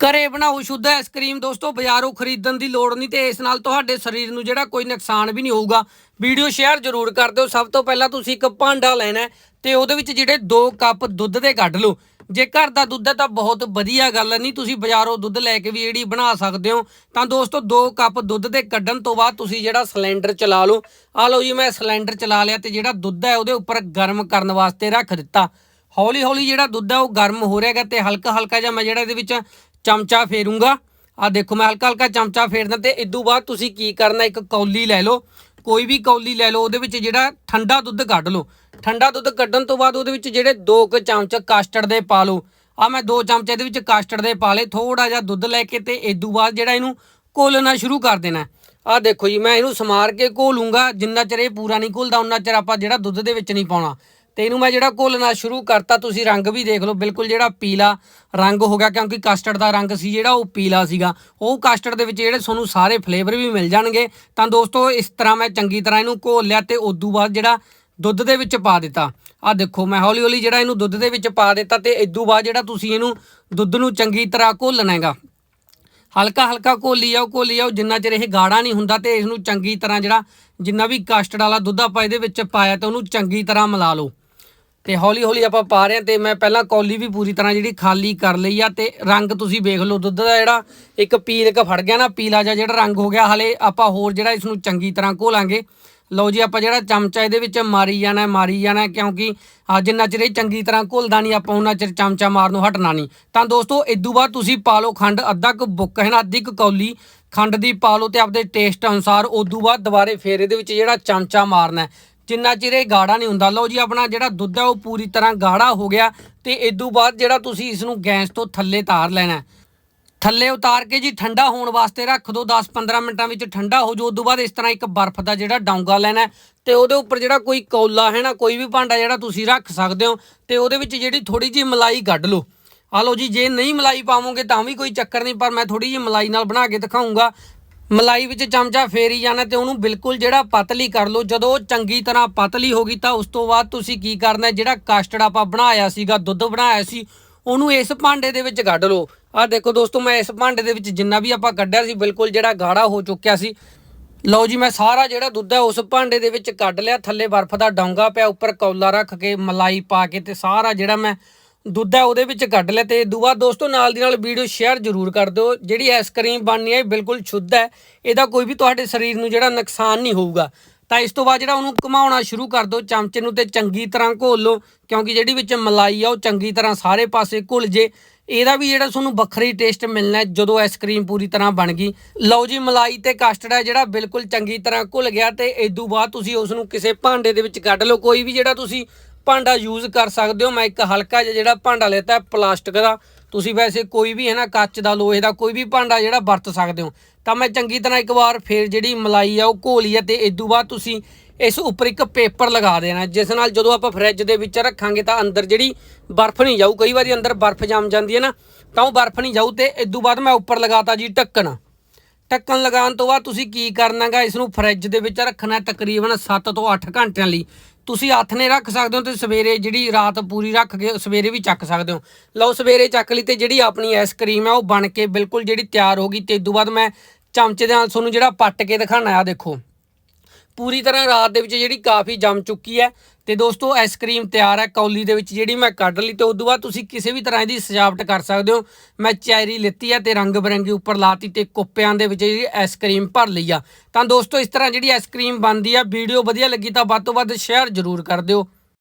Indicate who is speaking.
Speaker 1: ਘਰੇ ਬਣਾਓ ਸ਼ੁੱਧ ਆਈਸਕ੍ਰੀਮ ਦੋਸਤੋ, ਬਾਜ਼ਾਰੋਂ ਖਰੀਦਣ ਦੀ ਲੋੜ ਨਹੀਂ ਤੇ ਇਸ ਨਾਲ ਤੁਹਾਡੇ ਸਰੀਰ ਨੂੰ ਜਿਹੜਾ ਕੋਈ ਨੁਕਸਾਨ ਵੀ ਨਹੀਂ ਹੋਊਗਾ। ਵੀਡੀਓ ਸ਼ੇਅਰ ਜ਼ਰੂਰ ਕਰ ਦਿਓ। ਸਭ ਤੋਂ ਪਹਿਲਾਂ ਤੁਸੀਂ ਇੱਕ ਭਾਂਡਾ ਲੈਣਾ ਹੈ ਤੇ ਉਹਦੇ ਵਿੱਚ ਜਿਹੜੇ 2 ਕੱਪ ਦੁੱਧ ਦੇ ਕੱਢ ਲਓ। ਜੇ ਘਰ ਦਾ ਦੁੱਧ ਹੈ ਤਾਂ ਬਹੁਤ ਵਧੀਆ ਗੱਲ ਨਹੀਂ, ਤੁਸੀਂ ਬਾਜ਼ਾਰੋਂ ਦੁੱਧ ਲੈ ਕੇ ਵੀ ਜਿਹੜੀ ਬਣਾ ਸਕਦੇ ਹੋ। ਤਾਂ ਦੋਸਤੋ 2 ਕੱਪ ਦੁੱਧ ਦੇ ਕੱਢਣ ਤੋਂ ਬਾਅਦ ਤੁਸੀਂ ਜਿਹੜਾ ਸਿਲੰਡਰ ਚਲਾ ਲਓ। ਆ ਲਓ ਜੀ, ਮੈਂ ਸਿਲੰਡਰ ਚਲਾ ਲਿਆ ਤੇ ਜਿਹੜਾ ਦੁੱਧ ਹੈ ਉਹਦੇ ਉੱਪਰ ਗਰਮ ਕਰਨ ਵਾਸਤੇ ਰੱਖ ਦਿੱਤਾ। ਹੌਲੀ ਹੌਲੀ ਜਿਹੜਾ ਦੁੱਧ ਹੈ ਉਹ ਗਰਮ ਹੋ ਰਿਹਾ ਹੈਗਾ ਤੇ ਹਲਕਾ ਹਲਕਾ ਜਿਹਾ ਮੈਂ ਜਿਹੜਾ ਇਹਦੇ ਵਿੱਚ ਚਮਚਾ ਫੇਰੂੰਗਾ। ਆ ਦੇਖੋ, ਮੈਂ ਹਲਕਾ ਹਲਕਾ ਚਮਚਾ ਫੇਰਦਾ ਤੇ ਇਦੋਂ ਬਾਅਦ ਤੁਸੀਂ ਕੀ ਕਰਨਾ, ਇੱਕ ਕੌਲੀ ਲੈ ਲਓ। ਕੋਈ ਵੀ ਕੌਲੀ ਲੈ ਲਓ, ਉਹਦੇ ਵਿੱਚ ਜਿਹੜਾ ਠੰਡਾ ਦੁੱਧ ਕੱਢ ਲਓ। ਠੰਡਾ ਦੁੱਧ ਕੱਢਣ ਤੋਂ ਬਾਅਦ ਉਹਦੇ ਵਿੱਚ ਜਿਹੜੇ 2 ਕੁ ਚਮਚ ਕਾਸਟਰਡ ਦੇ ਪਾ ਲਓ। ਆ ਮੈਂ 2 ਚਮਚ ਇਹਦੇ ਵਿੱਚ ਕਾਸਟਰਡ ਦੇ ਪਾ ਲਏ ਥੋੜਾ ਜਿਹਾ ਦੁੱਧ ਲੈ ਕੇ ਤੇ ਇਦੋਂ ਬਾਅਦ ਜਿਹੜਾ ਇਹਨੂੰ ਘੋਲਣਾ ਸ਼ੁਰੂ ਕਰ ਦੇਣਾ। ਆ ਦੇਖੋ ਜੀ, ਮੈਂ ਇਹਨੂੰ ਸਮਾਰ ਕੇ ਘੋਲੂੰਗਾ, ਜਿੰਨਾ ਚਿਰ ਇਹ ਪੂਰਾ ਨਹੀਂ ਘੁਲਦਾ, ਉਨਾ ਚਿਰ ਆਪਾਂ ਜਿਹੜਾ ਦੁੱਧ ਦੇ ਵਿੱਚ ਨਹੀਂ ਪਾਉਣਾ। ਤੇ ਇਹਨੂੰ ਮੈਂ ਜਿਹੜਾ ਘੋਲਣਾ ਸ਼ੁਰੂ ਕਰਤਾ, ਤੁਸੀਂ ਰੰਗ ਵੀ ਦੇਖ ਲਓ, ਬਿਲਕੁਲ ਜਿਹੜਾ ਪੀਲਾ ਰੰਗ ਹੋ ਗਿਆ, ਕਿਉਂਕਿ ਕਸਟਰਡ ਦਾ ਰੰਗ ਸੀ ਜਿਹੜਾ, ਉਹ ਪੀਲਾ ਸੀਗਾ। ਉਹ ਕਸਟਰਡ ਦੇ ਵਿੱਚ ਜਿਹੜੇ ਤੁਹਾਨੂੰ ਸਾਰੇ ਫਲੇਵਰ ਵੀ ਮਿਲ ਜਾਣਗੇ। ਤਾਂ ਦੋਸਤੋ, ਇਸ ਤਰ੍ਹਾਂ ਮੈਂ ਚੰਗੀ ਤਰ੍ਹਾਂ ਇਹਨੂੰ ਘੋਲ ਲਿਆ ਤੇ ਤੋਂ ਬਾਅਦ ਜਿਹੜਾ ਦੁੱਧ ਦੇ ਵਿੱਚ ਪਾ ਦਿੱਤਾ। ਆ ਦੇਖੋ, ਮੈਂ ਹੌਲੀ ਹੌਲੀ ਜਿਹੜਾ ਇਹਨੂੰ ਦੁੱਧ ਦੇ ਵਿੱਚ ਪਾ ਦਿੱਤਾ ਤੇ ਇਦੋਂ ਬਾਅਦ ਜਿਹੜਾ ਤੁਸੀਂ ਇਹਨੂੰ ਦੁੱਧ ਨੂੰ ਚੰਗੀ ਤਰ੍ਹਾਂ ਘੋਲਣਾ ਹੈਗਾ। ਹਲਕਾ ਹਲਕਾ ਘੋਲੀ ਜਾਓ ਘੋਲੀ ਜਾਓ, ਜਿੰਨਾ ਚਿਰ ਇਹ ਗਾੜਾ ਨਹੀਂ ਹੁੰਦਾ ਤੇ ਇਸ ਨੂੰ ਚੰਗੀ ਤਰ੍ਹਾਂ ਜਿਹੜਾ ਜਿੰਨਾ ਵੀ ਕਸਟਰਡ ਵਾਲਾ ਦੁੱਧ ਆਪਾਂ ਇਹਦੇ ਵਿੱਚ ਪਾਇਆ ਤੇ ਉਹਨੂੰ ਚੰਗੀ ਤਰ੍ਹਾਂ ਮਿਲਾ ਲਓ। ਤੇ ਹੌਲੀ ਹੌਲੀ ਆਪਾਂ ਪਾ ਰਹੇ ਹਾਂ ਤੇ ਮੈਂ ਪਹਿਲਾਂ ਕੌਲੀ ਵੀ ਪੂਰੀ ਤਰ੍ਹਾਂ ਜਿਹੜੀ ਖਾਲੀ ਕਰ ਲਈ ਆ ਤੇ ਰੰਗ ਤੁਸੀਂ ਵੇਖ ਲਓ ਦੁੱਧ ਦਾ ਜਿਹੜਾ ਇੱਕ ਪੀਲ ਕ ਫੜ ਗਿਆ ਨਾ, ਪੀਲਾ ਜਿਹਾ ਜਿਹੜਾ ਰੰਗ ਹੋ ਗਿਆ, ਹਲੇ ਆਪਾਂ ਹੋਰ ਜਿਹੜਾ ਇਸ ਨੂੰ ਚੰਗੀ ਤਰ੍ਹਾਂ ਘੋਲਾਂਗੇ। ਲਓ ਜੀ, ਆਪਾਂ ਜਿਹੜਾ ਚਮਚਾ ਇਹਦੇ ਵਿੱਚ ਮਾਰੀ ਜਾਣਾ ਮਾਰੀ ਜਾਣਾ ਕਿਉਂਕਿ ਜਿੰਨਾ ਚਿਰ ਇਹ ਚੰਗੀ ਤਰ੍ਹਾਂ ਘੁਲਦਾ ਨਹੀਂ, ਆਪਾਂ ਉਹਨਾਂ ਚਿਰ ਚਮਚਾ ਮਾਰਨੋਂ ਹਟਣਾ ਨਹੀਂ। ਤਾਂ ਦੋਸਤੋ ਇਦੋਂ ਬਾਅਦ ਤੁਸੀਂ ਪਾ ਲਓ ਖੰਡ, ਅੱਧਾ ਕੁ ਬੁੱਕ ਹੈ ਨਾ, ਅੱਧੀ ਕੁ ਕੌਲੀ, ਖੰਡ ਦੀ ਪਾ ਲਓ ਤੇ ਆਪਦੇ ਟੇਸਟ ਅਨੁਸਾਰ ਉਦੋਂ ਬਾਅਦ ਦੁਬਾਰੇ ਫੇਰ ਇਹਦੇ ਵਿੱਚ ਜਿਹੜਾ ਚਮਚਾ ਮਾਰਨਾ ਜਿੰਨਾ ਚਿਰ ਇਹ ਗਾੜਾ ਨਹੀਂ ਹੁੰਦਾ। ਲਓ ਜੀ, ਆਪਣਾ ਜਿਹੜਾ ਦੁੱਧ ਹੈ ਉਹ ਪੂਰੀ ਤਰ੍ਹਾਂ ਗਾੜਾ ਹੋ ਗਿਆ ਤੇ ਇਦੋਂ ਬਾਅਦ ਜਿਹੜਾ ਤੁਸੀਂ ਇਸ ਨੂੰ ਗੈਸ ਤੋਂ ਥੱਲੇ ਤਾਰ ਲੈਣਾ ਥੱਲੇ ਉਤਾਰ ਕੇ ਜੀ ਠੰਡਾ ਹੋਣ ਵਾਸਤੇ ਰੱਖ ਦਿਓ 10-15 ਮਿੰਟਾਂ ਵਿੱਚ ਠੰਡਾ ਹੋ ਜਾਊ। ਉਦੋਂ ਬਾਅਦ ਇਸ ਤਰ੍ਹਾਂ ਇੱਕ ਬਰਫ਼ ਦਾ ਜਿਹੜਾ ਡੌਂਗਾ ਲੈਣਾ ਹੈ ਤੇ ਉਹਦੇ ਉੱਪਰ ਜਿਹੜਾ ਕੋਈ ਕੌਲਾ ਹੈ ਨਾ, ਕੋਈ ਵੀ ਭਾਂਡਾ ਜਿਹੜਾ ਤੁਸੀਂ ਰੱਖ ਸਕਦੇ ਹੋ ਤੇ ਉਹਦੇ ਵਿੱਚ ਜਿਹੜੀ ਥੋੜੀ ਜਿਹੀ ਮਲਾਈ ਕੱਢ ਲਓ। ਆ ਲਓ ਜੀ, ਜੇ ਨਹੀਂ ਮਲਾਈ ਪਾਵੋਗੇ ਤਾਂ ਵੀ ਕੋਈ ਚੱਕਰ ਨਹੀਂ, ਪਰ ਮੈਂ ਥੋੜੀ ਜਿਹੀ ਮਲਾਈ ਨਾਲ ਬਣਾ ਕੇ ਦਿਖਾਉਂਗਾ ਮਲਾਈ ਵਿੱਚ ਚਮਚਾ ਫੇਰੀ ਜਾਣਾ ਤੇ ਉਹਨੂੰ ਬਿਲਕੁਲ ਜਿਹੜਾ ਪਤਲੀ ਕਰ ਲਓ। ਜਦੋਂ ਚੰਗੀ ਤਰ੍ਹਾਂ ਪਤਲੀ ਹੋ ਗਈ ਤਾਂ ਉਸ ਤੋਂ ਬਾਅਦ ਤੁਸੀਂ ਕੀ ਕਰਨਾ, ਜਿਹੜਾ ਕਸਟਰਡ ਆਪਾਂ ਬਣਾਇਆ ਸੀਗਾ, ਦੁੱਧ ਬਣਾਇਆ ਸੀ, ਉਹਨੂੰ ਇਸ ਭਾਂਡੇ ਦੇ ਵਿੱਚ ਕੱਢ ਲਓ। ਆਹ ਦੇਖੋ ਦੋਸਤੋ, ਮੈਂ ਇਸ ਭਾਂਡੇ ਦੇ ਵਿੱਚ ਜਿੰਨਾ ਵੀ ਆਪਾਂ ਕੱਢਿਆ ਸੀ, ਬਿਲਕੁਲ ਜਿਹੜਾ ਗਾੜਾ ਹੋ ਚੁੱਕਿਆ ਸੀ। ਲਓ ਜੀ, ਮੈਂ ਸਾਰਾ ਜਿਹੜਾ ਦੁੱਧ ਹੈ ਉਸ ਭਾਂਡੇ ਦੇ ਵਿੱਚ ਕੱਢ ਲਿਆ। ਥੱਲੇ ਬਰਫ਼ ਦਾ ਡੋਂਗਾ ਪਿਆ, ਉੱਪਰ ਕੌਲਾ ਰੱਖ ਕੇ, ਮਲਾਈ ਪਾ ਕੇ ਤੇ ਸਾਰਾ ਜਿਹੜਾ ਮੈਂ ਦੁੱਧ ਹੈ, ਉਹਦੇ ਵਿੱਚ ਕੱਢ ਲਿਆ ਤੇ ਦੂਆ ਦੋਸਤੋ ਨਾਲ ਦੀ ਨਾਲ ਵੀਡੀਓ ਸ਼ੇਅਰ ਜ਼ਰੂਰ ਕਰ ਦਿਓ। ਜਿਹੜੀ ਆਈਸਕ੍ਰੀਮ ਬਣਨੀ ਹੈ, ਇਹ ਬਿਲਕੁਲ ਸ਼ੁੱਧ ਹੈ। ਇਹਦਾ ਕੋਈ ਵੀ ਤੁਹਾਡੇ ਸਰੀਰ ਨੂੰ ਜਿਹੜਾ ਨੁਕਸਾਨ ਨਹੀਂ ਹੋਊਗਾ। ਤਾਂ ਇਸ ਤੋਂ ਬਾਅਦ ਜਿਹੜਾ ਉਹਨੂੰ ਘੁਮਾਉਣਾ ਸ਼ੁਰੂ ਕਰ ਦਿਓ, ਚਮਚੇ ਨੂੰ ਤੇ ਚੰਗੀ ਤਰ੍ਹਾਂ ਘੋਲ ਲਓ, ਕਿਉਂਕਿ ਜਿਹੜੀ ਵਿੱਚ ਮਲਾਈ ਆ, ਉਹ ਚੰਗੀ ਤਰ੍ਹਾਂ ਸਾਰੇ ਪਾਸੇ ਘੁਲ ਜੇ। ਇਹਦਾ ਵੀ ਜਿਹੜਾ ਤੁਹਾਨੂੰ ਵੱਖਰੀ ਟੇਸਟ ਮਿਲਣਾ ਜਦੋਂ ਆਈਸਕ੍ਰੀਮ ਪੂਰੀ ਤਰ੍ਹਾਂ ਬਣ ਗਈ। ਲਓ ਜੀ, ਮਲਾਈ ਤੇ ਕਸਟਰਡ ਹੈ, ਜਿਹੜਾ ਬਿਲਕੁਲ ਚੰਗੀ ਤਰ੍ਹਾਂ ਘੁਲ ਗਿਆ ਤੇ ਇਦੋਂ ਬਾਅਦ ਤੁਸੀਂ ਉਸ ਨੂੰ ਕਿਸੇ ਭਾਂਡੇ ਦੇ ਵਿੱਚ ਕੱਢ ਲਓ। ਕੋਈ ਵੀ ਜਿਹੜਾ ਤੁਸੀਂ ਭਾਂਡਾ ਯੂਜ਼ ਕਰ ਸਕਦੇ ਹੋ। ਮੈਂ ਇੱਕ ਹਲਕਾ ਜਿਹਾ ਜਿਹੜਾ ਭਾਂਡਾ ਲੈਤਾ ਪਲਾਸਟਿਕ ਦਾ। ਤੁਸੀਂ ਵੈਸੇ ਕੋਈ ਵੀ ਹੈ ਨਾ, ਕੱਚ ਦਾ, ਲੋਹੇ ਦਾ ਕੋਈ ਵੀ ਭਾਂਡਾ ਜਿਹੜਾ ਵਰਤ ਸਕਦੇ ਹੋ। ਤਾਂ ਮੈਂ ਚੰਗੀ ਤਰ੍ਹਾਂ ਇੱਕ ਵਾਰ ਫੇਰ ਜਿਹੜੀ ਮਲਾਈ ਆ, ਉਹ ਘੋਲੀ ਆ ਤੇ ਤੋਂ ਬਾਅਦ ਤੁਸੀਂ ਇਸ ਉੱਪਰ ਇੱਕ ਪੇਪਰ ਲਗਾ ਦੇਣਾ ਜਿਸ ਨਾਲ ਜਦੋਂ ਆਪਾਂ ਫਰਿੱਜ ਦੇ ਵਿੱਚ ਰੱਖਾਂਗੇ ਤਾਂ ਅੰਦਰ ਜਿਹੜੀ ਬਰਫ਼ ਨਹੀਂ ਜਾਊ। ਕਈ ਵਾਰੀ ਅੰਦਰ ਬਰਫ਼ ਜੰਮ ਜਾਂਦੀ ਹੈ ਨਾ, ਤਾਂ ਉਹ ਬਰਫ਼ ਨਹੀਂ ਜਾਊ ਤੇ ਤੋਂ ਬਾਅਦ ਮੈਂ ਉੱਪਰ ਲਗਾਤਾ ਜੀ ਢੱਕਣ। ਢੱਕਣ ਲਗਾਉਣ ਤੋਂ ਬਾਅਦ ਤੁਸੀਂ ਕੀ ਕਰਨਾਗਾ, ਇਸ ਨੂੰ ਫਰਿੱਜ ਦੇ ਵਿੱਚ ਰੱਖਣਾ ਤਕਰੀਬਨ 7 ਤੋਂ 8 ਘੰਟਿਆਂ ਲਈ। ਤੁਸੀਂ ਹੱਥ ਨੇ ਰੱਖ ਸਕਦੇ ਹੋ ਤੇ ਸਵੇਰੇ ਜਿਹੜੀ ਰਾਤ ਪੂਰੀ ਰੱਖ ਕੇ ਸਵੇਰੇ ਵੀ ਚੱਕ ਸਕਦੇ ਹੋ। ਲਓ ਸਵੇਰੇ ਚੱਕ ਲਈ ਤੇ ਜਿਹੜੀ ਆਪਣੀ ਆਈਸਕ੍ਰੀਮ ਹੈ ਉਹ ਬਣ ਕੇ ਬਿਲਕੁਲ ਜਿਹੜੀ ਤਿਆਰ ਹੋ ਗਈ ਤੇ ਇਦੋਂ ਬਾਅਦ ਮੈਂ ਚਮਚੇ ਦੇ ਨਾਲ ਤੁਹਾਨੂੰ ਜਿਹੜਾ ਪੱਟ ਕੇ ਦਿਖਾਣਾ ਆ ਦੇਖੋ। ਪੂਰੀ ਤਰ੍ਹਾਂ ਰਾਤ ਦੇ ਵਿੱਚ ਜਿਹੜੀ ਕਾਫੀ ਜੰਮ ਚੁੱਕੀ ਹੈ। ਤੇ ਦੋਸਤੋ ਆਈਸਕ੍ਰੀਮ ਤਿਆਰ ਹੈ ਕੌਲੀ ਦੇ ਵਿੱਚ ਜਿਹੜੀ ਮੈਂ ਕੱਢ ਲਈ ਤੇ ਤੋਂ ਬਾਅਦ ਤੁਸੀਂ ਕਿਸੇ ਵੀ ਤਰ੍ਹਾਂ ਦੀ ਸਜਾਵਟ ਕਰ ਸਕਦੇ ਹੋ। ਮੈਂ ਚੈਰੀ ਲਿੱਤੀ ਹੈ ਤੇ ਰੰਗ ਬਰੰਗੀ ਉੱਪਰ ਲਾਤੀ ਤੇ ਕੁੱਪਿਆਂ ਦੇ ਵਿੱਚ ਜਿਹੜੀ ਆਈਸਕ੍ਰੀਮ ਭਰ ਲਈ ਆ। ਤਾਂ ਦੋਸਤੋ, ਇਸ ਤਰ੍ਹਾਂ ਜਿਹੜੀ ਆਈਸਕ੍ਰੀਮ ਬਣਦੀ ਆ, ਵੀਡੀਓ ਵਧੀਆ ਲੱਗੀ ਤਾਂ ਵੱਧ ਤੋਂ ਵੱਧ ਸ਼ੇਅਰ ਜ਼ਰੂਰ ਕਰ ਦਿਓ।